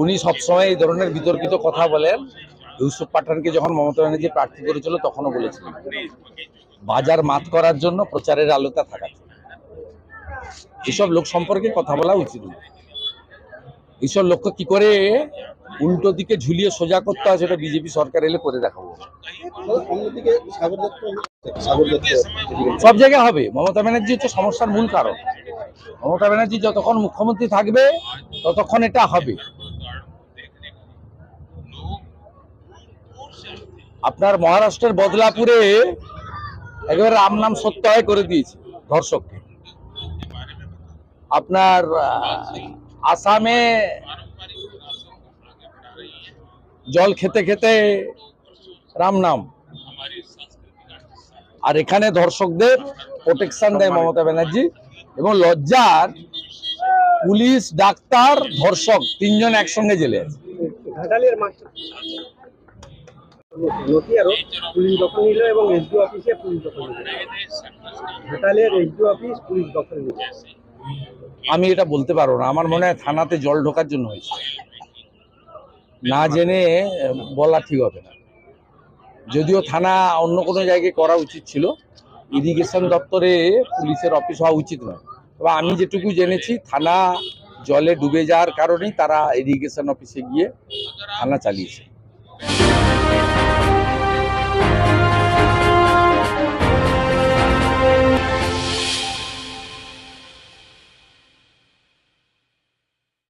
উনি সবসময় এই ধরনের বিতর্কিত কথা বলেন। ইউসুফ পাঠানকে যখন মমতা ব্যানার্জি প্রার্থী করেছিল, তখনও বলেছিলেন। বাজার মাত করার জন্য প্রচারের আলোতা থাকা এসব লোক সম্পর্কে কথা বলা উচিত নয়। এইসব লোককে কি করে উল্টো দিকে ঝুলিয়ে সোজা করতে হয়, সেটা বিজেপি সরকার এলে করে দেখাবো। সব জায়গায় হবে। মমতা ব্যানার্জি হচ্ছে সমস্যার মূল কারণ। মমতা ব্যানার্জি যতক্ষণ মুখ্যমন্ত্রী থাকবে ততক্ষণ এটা হবে। আপনার মহারাষ্ট্রের বদলাপুরে একেবারে রাম নাম সত্যায় করে দিয়েছে ধর্ষককে। আপনার আসামে জল খেতে খেতে রাম নাম। আর এখানে ধর্ষকদের প্রোটেকশন দেয় মমতা ব্যানার্জি। এবং লজ্জার পুলিশ ডাক্তার ধর্ষক তিনজন একসঙ্গে জেলে আছে। ঘাটালের মাস্টার। নটিয়ারও পুলিশ দখল নিল এবং এসডিও অফিসে পুলিশ দখল নিল। ঘাটালের এসডিও অফিস পুলিশ দখল নিল। আমি এটা বলতে পারব না। আমার মনে হয় থানাতে জল ঢোকার জন্য হয়েছে। না জেনে বলা ঠিক হবে না। যদিও থানা অন্য কোনো জায়গায় করা উচিত ছিল ইরিগেশন দপ্তরে পুলিশের অফিস হওয়া উচিত নয়। তবে আমি যেটুকু জেনেছি, থানা জলে ডুবে যাওয়ার কারণেই তারা ইরিগেশন অফিসে গিয়ে থানা চালিয়েছে।